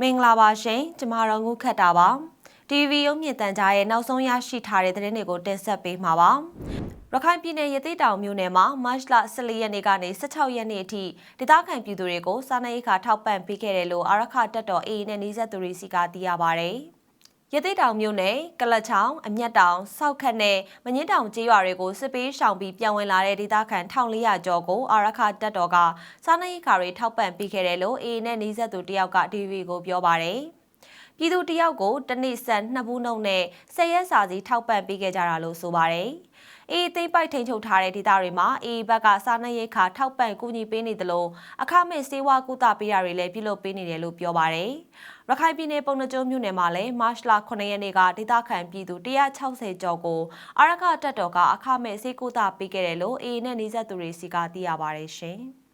မင်္ဂလာပါရှင်ကျမတို့ငုခတ်တာပါ TV ရုပ်မြင်သံကြားရဲ့နောက်ဆုံးရရှိထားတဲ့သတင်းတွေကိုတင်ဆက်ပေးမှာပါရခိုင်ပြည်နယ်ရသေးတောင်မြို့နယ်မှာမတ်လ14ရက်နေ့ကနေ16ရက်နေ့အထိဒေသခံပြည်သူတွေကိုစားနပ်ရိက္ခာထောက်ပံ့ပေးခဲ့တယ်လို့အာရခတက်တော် AA နဲ့နှီးဆက်သူတွေစီကသိရပါဗျ။ ရသေးတောင်မြို့နယ်ကလတ်ချောင်းအမျက်တောင်စောက်ခတ်နဲ့မငင်းတောင်ကျေးရွာတွေကိုစစ်ပေးရှောင်ပြီးပြန်ဝင်လာတဲ့ဒေသခံ1400ကျော်ကိုအာရခတက်တော်ကစားနပ်ရိက္ခာတွေထောက်ပံ့ပေးခဲ့တယ်လို့ AA နဲ့နှီးဆက်သူတယောက်က TV ကိုပြောပါဗျ။ပြည်သူတယောက်ကိုတနေ့ဆက်နှစ်ဘူးနှုတ်နဲ့ဆယ်ရက်စာစီထောက်ပံ့ပေးခဲ့ကြတာလို့ဆိုပါတယ်။ အေးသိမ့်ပိုက်ထိန်ချုပ်ထားတဲ့ဒေသတွေမှာအေးဘက်ကစားနပ်ရိက္ခာထောက်ပံ့ကူညီပေးနေသလိုအခမဲ့စေဝါကုသပေးတာတွေလည်းပြုလုပ်ပေးနေတယ်လို့ပြောပါတယ်။ရခိုင်ပြည်နယ်ပုံနှကျုံမြို့နယ်မှာလည်းမတ်လ9ရက်နေ့ကဒေသခံပြည်သူ160ကျော်ကိုအာရခတက်တော်ကအခမဲ့စေကုသပေးခဲ့တယ်လို့အေးနဲ့နေဆက်သူတွေစီကသိရပါတယ်ရှင်။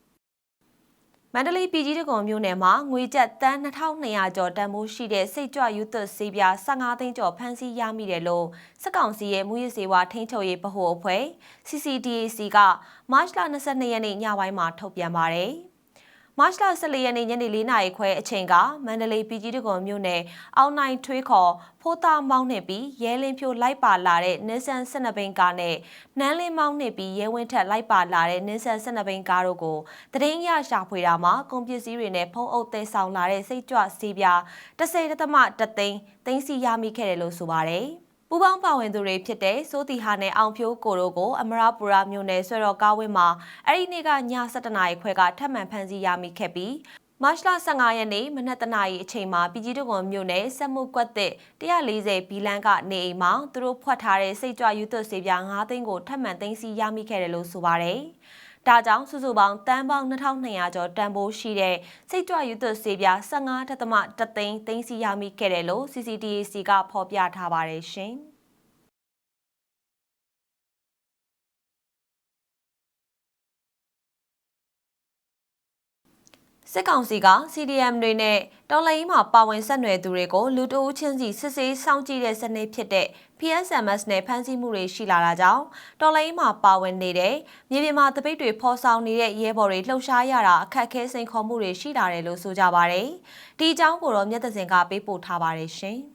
မန္တလေးပြည်ကြီးတကုံမြို့နယ်မှာငွေကျပ်တန်း2200ကျော်တန်ဖိုးရှိတဲ့စိတ်ကြွယူသွဆေးပြား15သိန်းကျော်ဖမ်းဆီးရမိတယ်လို့စစ်ကောင်စီရဲ့မူရစေဝါထိန်းချုပ်ရေးဗဟိုအဖွဲ့ CCDAC ကမတ်လ22ရက်နေ့ညပိုင်းမှာထုတ်ပြန်ပါတယ်။ မတ်လ14ရက်နေ့ညနေ4နာရီခွဲအချိန်ကမန္တလေးပြည်ကြီးတကုံမြို့နယ်အောင်နိုင်ထွေးခေါ်ဖိုးသားမောင်းနှင့်ပြီးရဲလင်းဖြိုလိုက်ပါလာတဲ့နင်းဆန်12ဘိန်းကားနဲ့နန်းလင်းမောင်းနှင့်ပြီးရဲဝင်းထက်လိုက်ပါလာတဲ့နင်းဆန်12ဘိန်းကားတို့ကိုတရင်ရရှာဖွေတာမှာကုန်ပစ္စည်းတွေနဲ့ဖုံးအုပ်သိမ်းဆောင်လာတဲ့စိတ်ကြွစီးပြား30သမတသိန်းသိမ်းစီရမိခဲ့တယ်လို့ဆိုပါတယ်။ ပူပေါင်းပါဝင်သူတွေဖြစ်တဲ့စိုးတီဟာနဲ့အောင်ဖြိုးကိုတို့ကိုအမရပူရာမြို့နယ်ဆွေတော်ကားဝင်းမှာအဲ့ဒီနေ့ကည7:00နာရီခွဲကထပ်မံဖမ်းဆီးရမိခဲ့ပြီးမတ်လ15ရက်နေ့မနက်တနာရီအချိန်မှာပြည်ကြီးတကွန်မြို့နယ်စက်မှုကွက်သစ်140ဘီလန်ကနေအိမ်မှာသူတို့ဖွက်ထားတဲ့စိတ်ကြွယူသွတ်ဆေးပြား9သိန်းကိုထပ်မံသိမ်းဆည်းရမိခဲ့တယ်လို့ဆိုပါတယ်။ ဒါကြောင့်စုစုပေါင်းတန်းပေါင်း2200ကျော်တန်ဖိုးရှိတဲ့စိတ်ကြွယူသွဆေးပြား15.3သိန်းသိမ်းဆည်းရမိခဲ့တယ်လို့ CCTAC ကဖော်ပြထားပါတယ်ရှင်။ စစ်ကောင်စီက CDM တွေနဲ့တော်လိုင်းမှာပါဝင်ဆက်နွယ်သူတွေကိုလူတဦးချင်းစီစစ်ဆေးစောင့်ကြည့်တဲ့စနစ်ဖြစ်တဲ့ PSMS နဲ့ဖမ်းဆီးမှုတွေရှိလာတာကြောင့်တော်လိုင်းမှာပါဝင်နေတဲ့မြေပြင်မှာတပိတ်တွေဖော်ဆောင်နေတဲ့ရဲဘော်တွေလှုပ်ရှားရတာအခက်ခဲစိန်ခေါ်မှုတွေရှိလာတယ်လို့ဆိုကြပါတယ်။ဒီအကြောင်းကိုတော့မြတ်သစင်ကပေးပို့ထားပါတယ်ရှင်။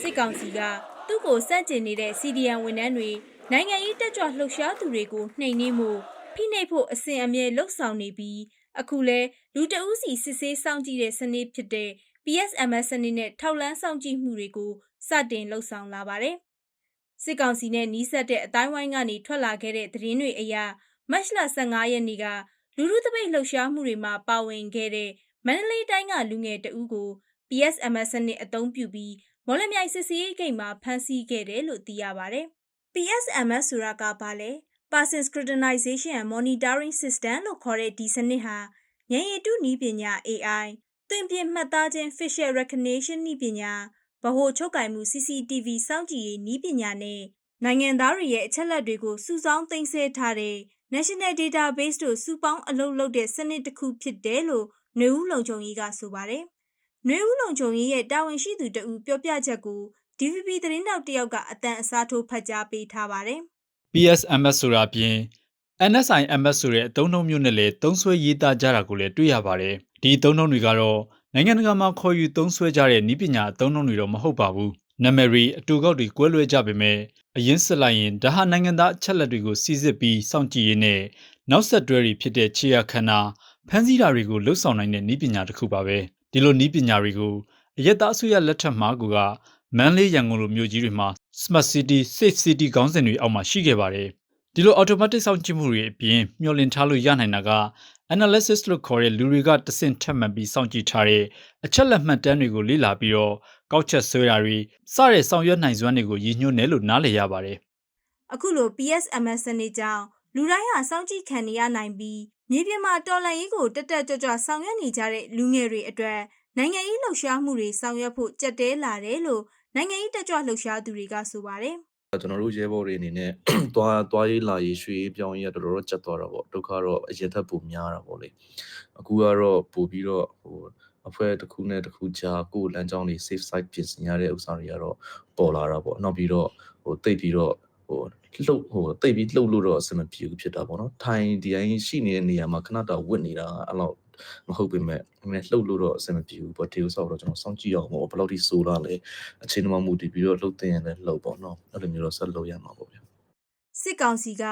စစ်ကောင်စီကသူ့ကိုစန့်ကျင်နေတဲ့ CDN ဝန်ထမ်းတွေနိုင်ငံရေးတက်ကြွလှုပ်ရှားသူတွေကိုနှိမ်နင်းမှု ဖိနှိပ်ဖို့အစဉ်အမြဲလှုံ့ဆော်နေပြီးအခုလဲလူတအုပ်စီစစ်ဆေးစောင့်ကြည့်တဲ့စနစ်ဖြစ်တဲ့ PSMS စနစ်နဲ့ထောက်လန်းစောင့်ကြည့်မှုတွေကိုစတင်လှုံ့ဆော်လာပါတယ်။စစ်ကောင်စီနဲ့နှီးဆက်တဲ့အတိုင်းဝိုင်းကနေထွက်လာခဲ့တဲ့သတင်းတွေအရမတ်လ15ရက်နေ့ကလူလူတပိတ်လှုပ်ရှားမှုတွေမှာပါဝင်ခဲ့တဲ့မန္တလေးတိုင်းကလူငယ်တဦးကို PSMS စနစ်အသုံးပြုပြီးမော်လမြိုင်စစ်စေးဂိတ်မှာဖမ်းဆီးခဲ့တယ်လို့သိရပါတယ်။ PSMS ဆိုတာကဘာလဲ Person Scrutinization and Monitoring System လို့ခေါ်တဲ့ဒီစနစ်ဟာဉာဏ်ရည်တုနည်းပညာ AI သွင်ပြင်မှတ်သားခြင်း Facial Recognition နည်းပညာဗဟိုချုပ်ကင်မှု CCTV စောင့်ကြည့်ရေးနည်းပညာနဲ့နိုင်ငံသားတွေရဲ့အချက်လက်တွေကိုစုဆောင်းသိမ်းဆည်းထားတဲ့ National Database တို့စုပေါင်းအလုပ်လုပ်တဲ့စနစ်တစ်ခုဖြစ်တယ်လို့နှွေဦးလုံခြုံရေးကဆိုပါတယ်။နှွေဦးလုံခြုံရေးရဲ့တာဝန်ရှိသူတဦးပြောပြချက်ကို DVB သတင်းတောက်တယောက်ကအတန်အစားထိုးဖတ်ကြားပေးထားပါတယ်။ PSMS ဆိုတာပြင် NSIMS ဆိုတဲ့အသုံးနှုန်းမျိုးနဲ့လည်းသုံးဆွဲရေးသားကြတာကိုလည်းတွေ့ရပါတယ်။ဒီအသုံးနှုန်းတွေကတော့နိုင်ငံတကာမှာခေါ်ယူသုံးဆွဲကြတဲ့နည်းပညာအသုံးနှုန်းတွေတော့မဟုတ်ပါဘူး။နာမည်တွေအတူကောက်တွေကွဲလွဲကြပေမဲ့အရင်စစ်လိုက်ရင်ဒါဟာနိုင်ငံသားအချက်လက်တွေကိုစီစစ်ပြီးစောင့်ကြည့်ရင်းနဲ့နောက်ဆက်တွဲတွေဖြစ်တဲ့ခြေရခန္ဓာဖန်ဆီးတာတွေကိုလှုပ်ဆောင်နိုင်တဲ့နည်းပညာတစ်ခုပါပဲ။ဒီလိုနည်းပညာတွေကိုအရက်သားအစိုးရလက်ထက်မှာကမန်လေးရန်ကုန်လိုမြို့ကြီးတွေမှာ Smart City Safe City ခေါင်းစဉ်တွေအောက်မှာရှိခဲ့ပါတယ်။ဒီလို automatic စောင့်ကြည့်မှုတွေအပြင်မျှော်လင့်ထားလို့ရနိုင်တာက analysis လို့ခေါ်တဲ့လူတွေကတဆင့်ထပ်မံပြီးစောင့်ကြည့်ထားတဲ့အချက်လက်မှတ်တမ်းတွေကိုလေ့လာပြီးတော့ကောက်ချက်ဆွဲတာတွေစတဲ့ဆောင်ရွက်နိုင်စွမ်းတွေကိုရည်ညွှန်းတယ်လို့နားလည်ရပါတယ်။အခုလို PSMS စနစ်ကြောင့်လူတိုင်းဟာစောင့်ကြည့်ခံရနိုင်ပြီးမြေပြင်မှာတော်လှန်ရေးကိုတက်တက်ကြွကြွဆောင်ရွက်နေကြတဲ့လူငယ်တွေအတွက်နိုင်ငံရေးလှုပ်ရှားမှုတွေဆောင်ရွက်ဖို့ကြက်တဲလာတယ်လို့ နိုင်ငံရေးတက်ကြွလှုပ်ရှားသူတွေကဆိုပါတယ်ကျွန်တော်တို့ရဲဘော်တွေအနေနဲ့သွားသွားရေးလာရေးရွှေပြောင်းရေးကတော်တော်ကျက်သွားတာပေါ့ဒုက္ခတော့အရင်ထက်ပိုများတာပေါ့လေအခုကတော့ပို့ပြီးတော့ဟိုအဖွဲ့တစ်ခုနဲ့တစ်ခုကြားကိုယ်လမ်းကြောင်းတွေ safe side ပြင်ဆင်ရတဲ့ဥစ္စာတွေကတော့ပေါ်လာတာပေါ့နောက်ပြီးတော့ဟိုတိတ်ပြီးတော့ဟိုလှုပ်ဟိုတိတ်ပြီးလှုပ်လို့တော့အဆင်မပြေဘူးဖြစ်တာပေါ့နော်ထိုင်ဒီတိုင်းရှိနေတဲ့နေရာမှာခဏတော့ဝစ်နေတာအဲ့လောက် မဟုတ်ပေမဲ့နည်းနည်းလှုပ်လို့တော့အဆင်မပြေဘူးပေါ့ဒီဥစ္စာတော့ကျွန်တော်စောင့်ကြည့်အောင်ပေါ့ဘယ်လောက်ထိဆိုးလာလဲအချိန်တမမူတည်ပြီးတော့လှုပ်တင်ရင်လည်းလှုပ်ပေါ့နော်အဲ့လိုမျိုးတော့ဆက်လှုပ်ရမှာပေါ့ဗျာစစ်ကောင်စီက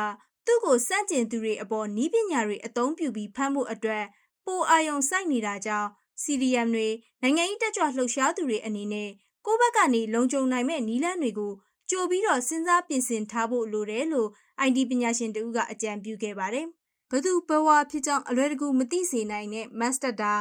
သူ့ကိုစန့်ကျင်သူတွေအပေါ်နီးပညာတွေအသုံးပြုပြီးဖမ်းဖို့အတွက်ပိုအာယုံစိုက်နေတာကြောင့် CDM တွေနိုင်ငံရေးတက်ကြွလှုပ်ရှားသူတွေအနေနဲ့ကိုယ့်ဘက်ကနေလုံခြုံနိုင်မဲ့နီးလန်းတွေကိုကြိုပြီးတော့စဉ်းစားပြင်ဆင်ထားဖို့လိုတယ်လို့ ID ပညာရှင်တဦးကအကြံပြုခဲ့ပါတယ်။ ဘသူဘဝဖြစ်ကြောင်းအလွယ်တကူမသိစေနိုင်တဲ့ Master တာ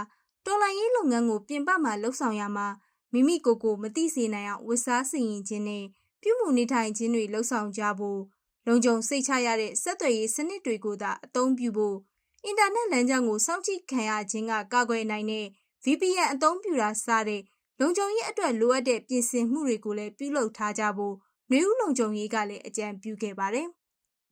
တော်လိုင်းရေးလုပ်ငန်းကိုပြင်ပမှာလှုပ်ဆောင်ရမှာမိမိကိုယ်ကိုမသိစေနိုင်အောင်ဝတ်စားစီရင်ခြင်းနဲ့ပြုမှုနေထိုင်ခြင်းတွေလှုပ်ဆောင်ကြဖို့လုံခြုံစိတ်ချရတဲ့ဆက်သွယ်ရေးစနစ်တွေကိုသာအသုံးပြုဖို့အင်တာနက်လမ်းကြောင်းကိုစောင့်ကြည့်ခံရခြင်းကကာကွယ်နိုင်တဲ့ VPN အသုံးပြုတာစတဲ့လုံခြုံရေးအတွက်လိုအပ်တဲ့ပြင်ဆင်မှုတွေကိုလည်းပြုလုပ်ထားကြဖို့နှွေဦးလုံခြုံရေးကလည်းအကြံပြုခဲ့ပါတယ်။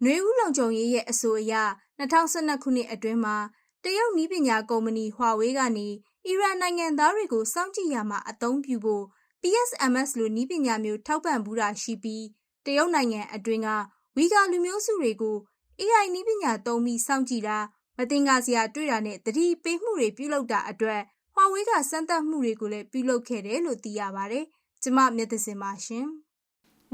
နှွေဦးလုံခြုံရေးရဲ့အဆိုအရ2012ခုနှစ်အတွင်းမှာတရုတ်နည်းပညာကုမ္ပဏီ Huawei ကနေအီရန်နိုင်ငံသားတွေကိုစောင့်ကြည့်ရမှာအသုံးပြုဖို့ PSMS လိုနည်းပညာမျိုးထောက်ပံ့မှုတာရှိပြီးတရုတ်နိုင်ငံအတွင်းကဝီဂါလူမျိုးစုတွေကို AI နည်းပညာသုံးပြီးစောင့်ကြည့်တာမတင်ကားစရာတွေ့တာနဲ့တတိပေးမှုတွေပြုလုပ်တာအတွက် Huawei ကစမ်းသပ်မှုတွေကိုလည်းပြုလုပ်ခဲ့တယ်လို့သိရပါတယ်။ကျမမျက်သစင်ပါရှင်။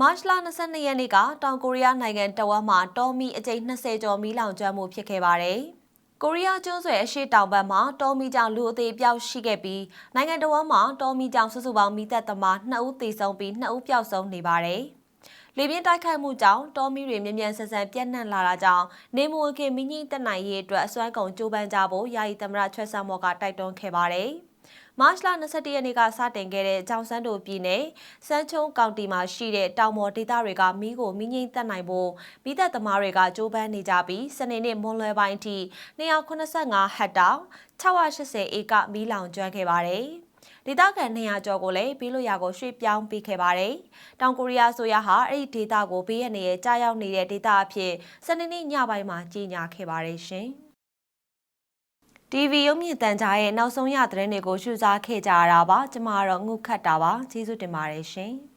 မတ်လ22ရက်နေ့ကတောင်ကိုရီးယားနိုင်ငံတဝက်မှာတောမီအကြိမ်20ကျော်မီးလောင်ကျွမ်းမှုဖြစ်ခဲ့ပါတယ်။ကိုရီးယားကျွန်းဆွယ်အရှေ့တောင်ဘက်မှာတောမီကြောင့်လူအသေးအပျောက်ရှိခဲ့ပြီးနိုင်ငံတော်ဝန်မှာတောမီကြောင့်စုစုပေါင်းမိသက်သမား2ဦးသေဆုံးပြီး2ဦးပျောက်ဆုံးနေပါတယ်။လေပြင်းတိုက်ခိုက်မှုကြောင့်တောမီတွေမြ мян ဆန်ဆန်ပြန့်နှံ့လာတာကြောင့်နေမဝင်ခင်မိငိမ့်တက်နိုင်ရေးအတွက်အစွမ်းကုန်ကြိုးပမ်းကြဖို့ယာယီသမရချွဲဆာမော့ကတိုက်တွန်းခဲ့ပါတယ်။ မတ်လ22ရက်နေ့ကစတင်ခဲ့တဲ့ကြောင်စန်းတို့ပြည်နယ်စန်းချုံကောင်တီမှာရှိတဲ့တောင်ပေါ်ဒေသတွေကမီးကိုမီးငိမ့်တက်နိုင်ဖို့မိသက်သမားတွေကကြိုးပမ်းနေကြပြီးစနေနေ့မွန်လွယ်ပိုင်းအထိ285ဟက်တာ680ဧကမီးလောင်ကျွမ်းခဲ့ပါတယ်။ဒေသခံ200ကျော်ကိုလည်းပြီးလို့ရကိုရွှေ့ပြောင်းပေးခဲ့ပါတယ်။တောင်ကိုရီးယားဆိုရဟာအဲ့ဒီဒေသကိုဘေးရန်ရဲ့ကြားရောက်နေတဲ့ဒေသအဖြစ်စနေနေ့ညပိုင်းမှာကြီးညာခဲ့ပါတယ်ရှင်။ TV ရုပ်မြင့်တန်ကြားရဲ့နောက်ဆုံးရသတင်းတွေကိုရှုစားခဲ့ကြရတာပါ ကျမကတော့ငုခတ်တာပါကျေးဇူးတင်ပါတယ်ရှင်။